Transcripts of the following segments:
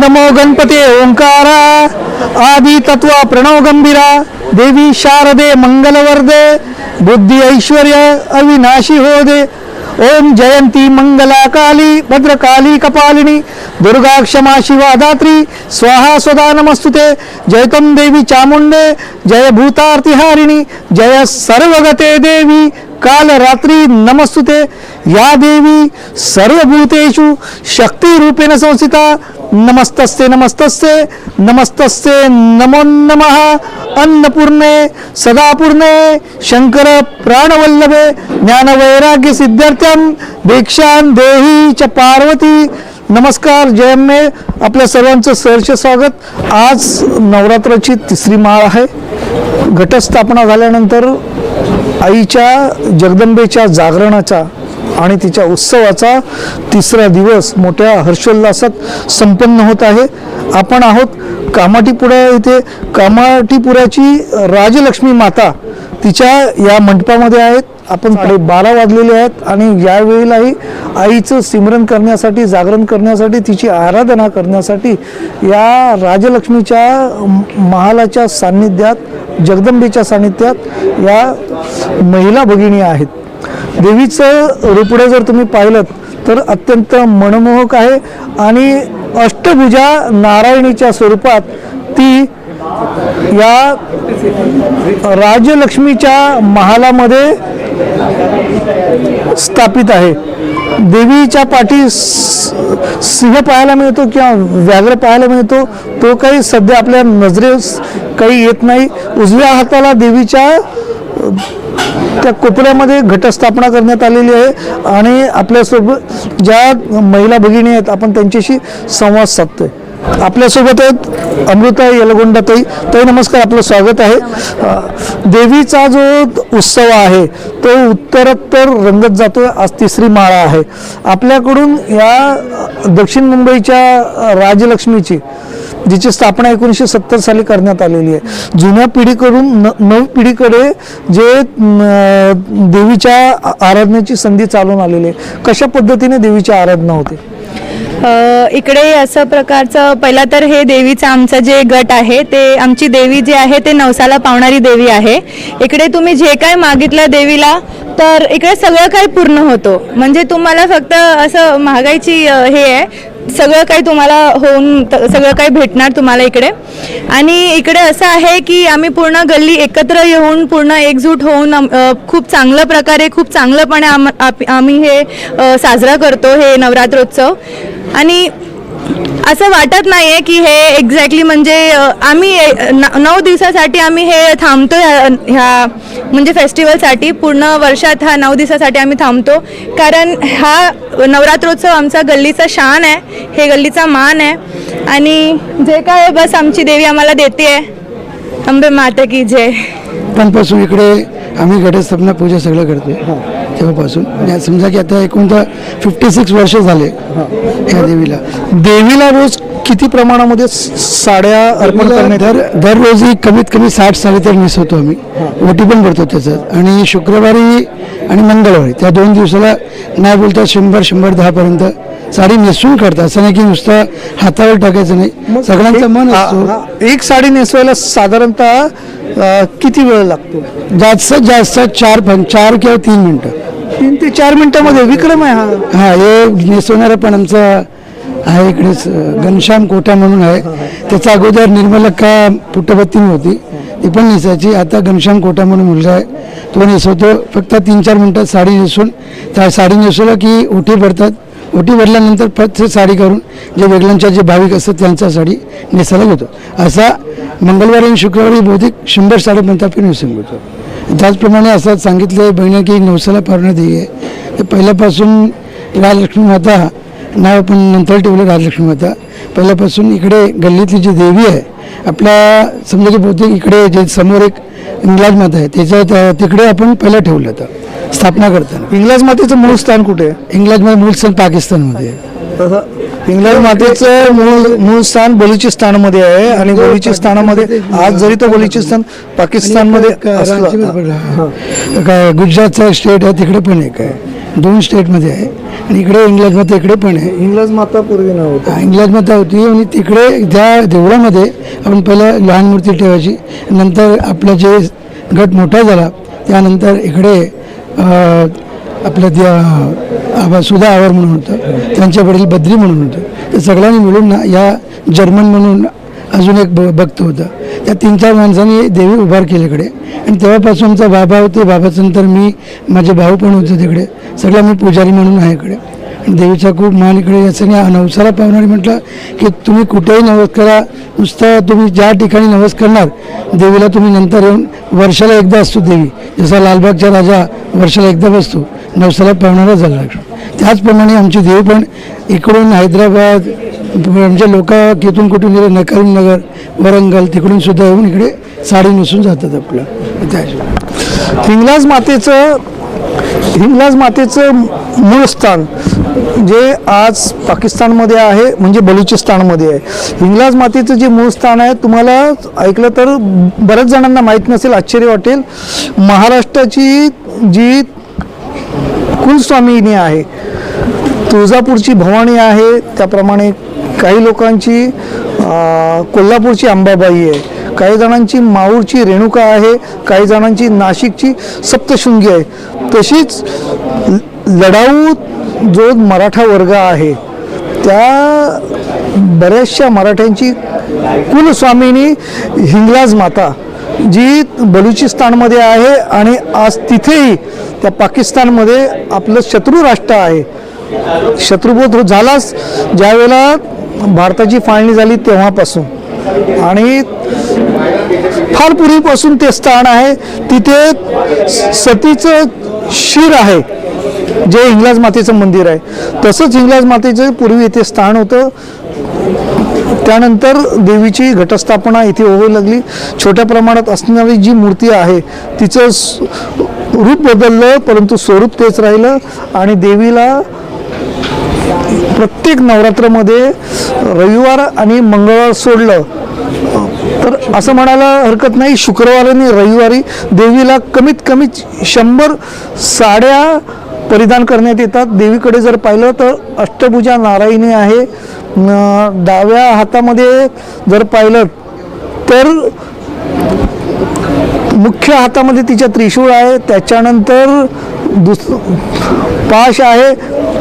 नमो गणपते ओंकारा आदी तत्व प्रणव गंभीरा देवी शारदे मंगलवर्दे बुद्धी ऐश्वर्य अविनाशी हो दे ओम जयंती मंगला काली भद्रकाली कपालिनी दुर्गा क्षमा शिवा दात्री स्वाहा स्वदा नमस्तुते जयतम देवी चामुंडे जय भूतार्तिहारिणी जय सर्वगते देवी काल रात्री नमस्तुते। या देवी सर्वभूतेषु शक्तिरूपेण संस्थिता। नमस्तस्ते नमस्तस्ते नमस्तस्ते नमो अन्नपूर्णे सदापूर्णे शंकर प्राणवल्लभे ज्ञानवैराग्य सिद्धार्थ्यं दीक्षां देही च पार्वती। नमस्कार जयम्मे आपल्या सर्वांचं सहर्ष स्वागत। आज नवरात्राची तिसरी माळ आहे। घटस्थापना झाल्यानंतर आईच्या जगदंबेच्या जागरणाचा आणि तिच्या उत्सवाचा तिसरा दिवस मोठ्या हर्षोल्लासात संपन्न होत आहे. आपण आहोत कामाटीपुरा इथे कामाटीपुराची राजलक्ष्मी माता तिच्या या मंडपामध्ये आहेत. आपण साडे बारा वाजलेले आहेत आणि यावेळेलाही आईचं सिमरन करण्यासाठी जागरण करण्यासाठी तिची आराधना करण्यासाठी या राजलक्ष्मीच्या महालाच्या सान्निध्यात जगदंबेच्या सान्निध्यात या महिला भगिनी आहेत. देवीचं रुपडं जर तुम्ही पाहिलं तर अत्यंत मनमोहक आहे आणि अष्टभुजा नारायणीच्या स्वरूपात ती या राजलक्ष्मीच्या महालामध्ये स्थापित आहे. देवीच्या पाठी सिंह पाहायला मिळतो किंवा व्याघ्र पाहायला मिळतो तो काही सध्या आपल्या नजरेस काही येत नाही. उजव्या हाताला देवीच्या त्या कोपऱ्यामध्ये घटस्थापना करण्यात आलेली आहे आणि आपल्यासोबत ज्या महिला भगिनी आहेत आपण त्यांच्याशी संवाद साधतोय. आपल्यासोबत आहेत अमृता यलगोंडा ताई. नमस्कार आपलं स्वागत आहे. देवीचा जो उत्सव आहे तो उत्तरोत्तर रंगत जातो आज तिसरी माळा आहे. आपल्याकडून या दक्षिण मुंबईच्या राजलक्ष्मीची जिची स्थापना एकोणीसशे सत्तर साली करण्यात आलेली आहे. जुन्या पिढीकडून न नव पिढीकडे जे देवीच्या आराधनेची संधी चालून आलेली आहे. कशा पद्धतीने देवीची आराधना होते? इकडे असं प्रकारचं पहिला तर हे देवीचं आमचं जे गट आहे ते आमची देवी जी आहे ते नवसाला पावणारी देवी आहे. इकडे तुम्ही जे काय मागितलं देवीला तर इकडे सगळं काही पूर्ण होतो. म्हणजे तुम्हाला फक्त असं महागाईची हे आहे. सगळं काही तुम्हाला होऊन सगळं काही भेटणार तुम्हाला इकडे. आणि इकडे असं आहे की आम्ही पूर्ण गल्ली एकत्र येऊन पूर्ण एकजूट होऊन खूप चांगल्या प्रकारे खूप चांगलंपणे आम आम्ही हे साजरा करतो हे नवरात्रोत्सव. आणि असं वाटत नाही आहे की हे एक्झॅक्टली म्हणजे आम्ही नऊ दिवसासाठी आम्ही हे थांबतो ह्या ह्या म्हणजे फेस्टिवलसाठी पूर्ण वर्षात हा नऊ दिवसासाठी आम्ही थांबतो. कारण हा नवरात्रोत्सव आमचा गल्लीचा शान आहे. हे गल्लीचा मान आहे. आणि जे काय बस आमची देवी आम्हाला देते आहे अंबे माता की जय. पासून इकडे आम्ही घटस्थापना पूजा सगळं करतोय. तेव्हापासून. समजा की आता एकूण तर फिफ्टी सिक्स वर्ष झाले या देवीला. देवीला रोज किती प्रमाणामध्ये साड्या अर्पण दर दररोजी कमीत कमी साठ साडी तर नेसवतो आम्ही. ओटी पण भरतो त्याच्यात. आणि शुक्रवारी आणि मंगळवारी त्या दोन दिवसाला नाही बोलता शंभर शंभर दहापर्यंत साडी नेसून काढतात असं नाही की नुसतं हातावर टाकायचं नाही. सगळ्यांचं मन असतो. एक साडी नेसवायला साधारणतः किती वेळ लागतो? जास्तीत जास्त चार पण चार किंवा तीन मिनटं. तीन ते चार मिनिटामध्ये विक्रम आहे हा. हा हे नेसवणारा पण आमचा आहे इकडेच घनश्याम कोटा म्हणून आहे. त्याचा अगोदर निर्मलक्का पुट्टपत्तीनी होती. ती पण नेसायची. आता घनश्याम कोटा म्हणून मुलगा आहे. तो नेसवतो. फक्त तीन चार मिनटात साडी नेसून त्या साडी नेसवलं की ओटी भरतात ओटी भरल्यानंतर परत साडी करून जे वेगळ्यांच्या जे भाविक असतात त्यांचा साडी नेसायला घेतो. असा मंगळवारी आणि शुक्रवारी बहुतेक शंभर साडेपर्यंत आपण नेसून घेतो. त्याचप्रमाणे असं सांगितलं बहिणी की नवसाला पारणं देवी आहे. तर पहिल्यापासून राजलक्ष्मी माता नाव आपण नंतर ठेवलं राजलक्ष्मी माता. पहिल्यापासून इकडे गल्लीतली जी देवी आहे आपल्या समजा की बहुतेक इकडे जे समोर एक इंग्लाज माता आहे त्याच्या त्या- तिकडे आपण पहिलं ठेवलं होतं स्थापना करताना. इंग्रज मातेचं मूळ स्थान कुठे? आहे इंग्लंडमध्ये मूळ स्थान पाकिस्तानमध्ये. इंग्लंड मातेचं मूळ मूळ स्थान बलुचिस्तानमध्ये आहे आणि बलुचिस्तानामध्ये आज जरी तो बलुचिस्तान पाकिस्तानमध्ये गुजरातचा स्टेट आहे तिकडे पण एक आहे. दोन स्टेटमध्ये आहे. आणि इकडे इंग्लंड माता इकडे पण आहे. इंग्रज माता पूर्वी नाव होतं. इंग्लंड माता होती. आणि तिकडे त्या देवळामध्ये आपण पहिलं लहान मूर्ती ठेवायची. नंतर आपला जे गट मोठा झाला त्यानंतर इकडे आपलं त्या सुधा आवार म्हणून होतं. त्यांच्या वडील बद्री म्हणून होतं. ते सगळ्यांनी मिळून ना या जर्मन म्हणून अजून एक ब भक्त होतं. त्या तीन चार माणसांनी देवी उभार केल्याकडे आणि तेव्हापासून आमचा बाबा होते बाबाचं नंतर मी माझे भाऊ पण होते तिकडे. सगळ्या मी पुजारी म्हणून आहे इकडे. आणि देवीचा खूप मान इकडे. याचं नवसारा पावणारी म्हटलं की तुम्ही कुठेही नवस करा नुसतं तुम्ही ज्या ठिकाणी नवस करणार देवीला तुम्ही नंतर येऊन वर्षाला एकदा असतो देवी. जसा लालबागचा राजा वर्षाला एकदा बसतो नवसाला पावणारा झाला त्याचप्रमाणे आमची देवी पण इकडून हैदराबाद आमच्या लोक तिथून कुठून गेले नकरीम नगर वरंगल तिकडून सुद्धा येऊन इकडे साडी नेसून जातात आपलं. त्या हिंगलाज मातेचं हिंगलाज मातेचं मूळ स्थान जे आज पाकिस्तानमध्ये आहे म्हणजे बलुचिस्तानमध्ये आहे. हिंगलाज मातेचं जे मूळ स्थान आहे तुम्हाला ऐकलं तर बऱ्याच जणांना माहीत नसेल आश्चर्य वाटेल. महाराष्ट्राची जी कुलस्वामिनी आहे तुळजापूरची भवानी आहे त्याप्रमाणे काही लोकांची कोल्हापूरची अंबाबाई आहे. काही जणांची माऊरची रेणुका आहे. काही जणांची नाशिकची सप्तशृंगी आहे. तशीच लढाऊ जो मराठा वर्ग आहे त्या बऱ्याचशा मराठ्यांची कुलस्वामिनी हिंगलाज माता जी बलुचिस्तानमध्ये आहे आणि आज तिथेही त्या पाकिस्तानमध्ये आपलं शत्रू राष्ट्र आहे. शत्रुबोध झालाच. ज्यावेळेला भारताची फाळणी झाली तेव्हापासून. आणि फार पूर्वीपासून ते स्थान आहे तिथे सतीचं शिर आहे जे हिंगलाज मातेचं मंदिर आहे. तसंच हिंगलाज मातेचं पूर्वी इथे स्थान होतं. त्यानंतर देवीची घटस्थापना इथे होऊ लागली. छोट्या प्रमाणात असणारी जी मूर्ती आहे तिचं रूप बदललं परंतु स्वरूप तेच राहिलं. आणि देवीला प्रत्येक नवरात्रामध्ये रविवार आणि मंगळवार सोडलं तर असं म्हणायला हरकत नाही. शुक्रवार आणि रविवारी देवीला कमीत कमी शंभर साड्या परिधान करण्यात येतात. देवीकडे जर पाहिलं तर अष्टभुजा नारायणी आहे. डाव्या हातामध्ये जर पाहिलं तर मुख्य हातामध्ये तिच्या त्रिशूळ आहे. त्याच्यानंतर दुस पाश आहे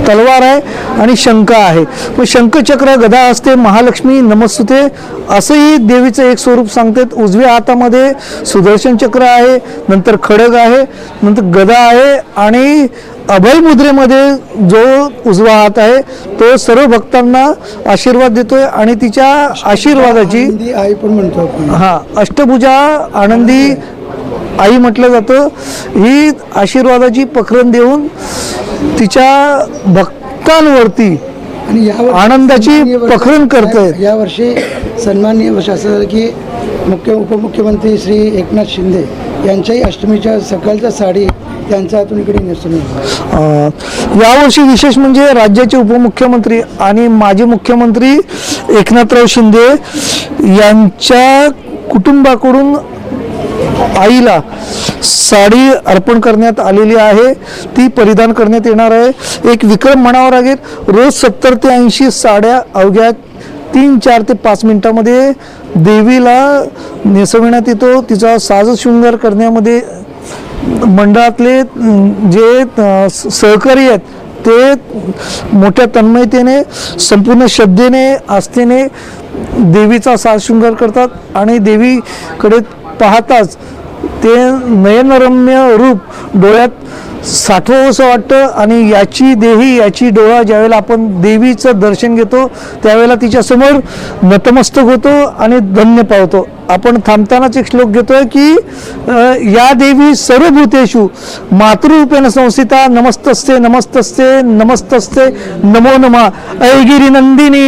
तलवार आहे आणि शंख आहे. मग शंखचक्र गदा असते महालक्ष्मी नमस्तुते असंही देवीचं एक स्वरूप सांगतात. उजव्या हातामध्ये सुदर्शन चक्र आहे नंतर खडग आहे नंतर गदा आहे आणि अभय मुद्रेमध्ये जो उजवा हात आहे तो सर्व भक्तांना आशीर्वाद देतोय आणि तिच्या आशीर्वादाची आई पण म्हणतो हा अष्टभुजा आनंदी आई म्हटलं जातं ही आशीर्वादाची पखरण देऊन तिच्या भक्तांवरती आनंदाची पखरण करतोय. या- यावर्षी सन्माननीय वर्ष असं झालं की मुख्य उपमुख्यमंत्री श्री एकनाथ शिंदे यांच्याही अष्टमीच्या सकाळच्या साडी त्यांच्या हातून इकडे नेसून यावर्षी विशेष म्हणजे राज्याचे उपमुख्यमंत्री आणि माजी मुख्यमंत्री एकनाथराव शिंदे यांच्या कुटुंबाकडून आईला साडी अर्पण करण्यात आलेली आहे. ती परिधान करण्यात येणार आहे. एक विक्रम म्हणावा लागेल रोज सत्तर ते ऐंशी साड्या अवघ्या तीन चार ते पाच मिनटामध्ये देवीला नेसविण्यात येतो. तिचा साज शृंगार करण्यामध्ये मंडळातले जे सहकारी आहेत ते मोठ्या तन्मयतेने संपूर्ण श्रद्धेने आस्थेने देवीचा साज शृंगार करतात आणि देवीकडे पाहताच ते नयनरम्य रूप डोळ्यात साठवावं असं वाटतं आणि याची देही याची डोळा ज्यावेळेला आपण देवीचं दर्शन घेतो त्यावेळेला तिच्यासमोर नतमस्तक होतो आणि धन्य पावतो. आपण थांबतानाच एक श्लोक घेतोय की या देवी सर्वभूतेषु मातृरूपेण संस्थिता नमस्तस्ते नमस्तस्ते नमस्तस्ते नमो नमः। ऐगिरी नंदिनी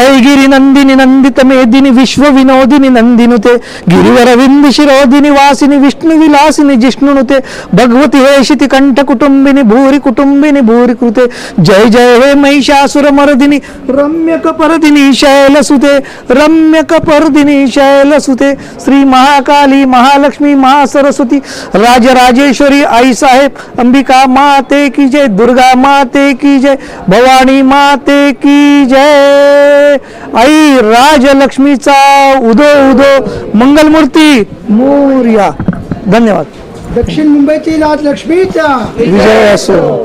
ऐगिरी नंदिनी नंदित मेदिनी विश्व विनोदिनी नंदिनुते गिरिवरविंद शिरोदिनी वासिनी विष्णू विलासिनी जिष्णुनुते भगवती हेशिती कंठ कुटुंबिनी भूरी कुटुंबिनी भूरी कृते जय जय हे महिषासुर मर्दिनी रम्यक परदिनी शैलसुते रम्यक परदिनी शैल सुते श्री महाकाली महालक्ष्मी महासरस्वती राजराजेश्वरी आई साहेब अंबिका माते की जय दुर्गा माते की जय भवानी माते की जय। आई राजलक्ष्मीचा उदो उदो मंगलमूर्ती मोर्या। धन्यवाद। दक्षिण मुंबईची राजलक्ष्मीचा। विजय असो।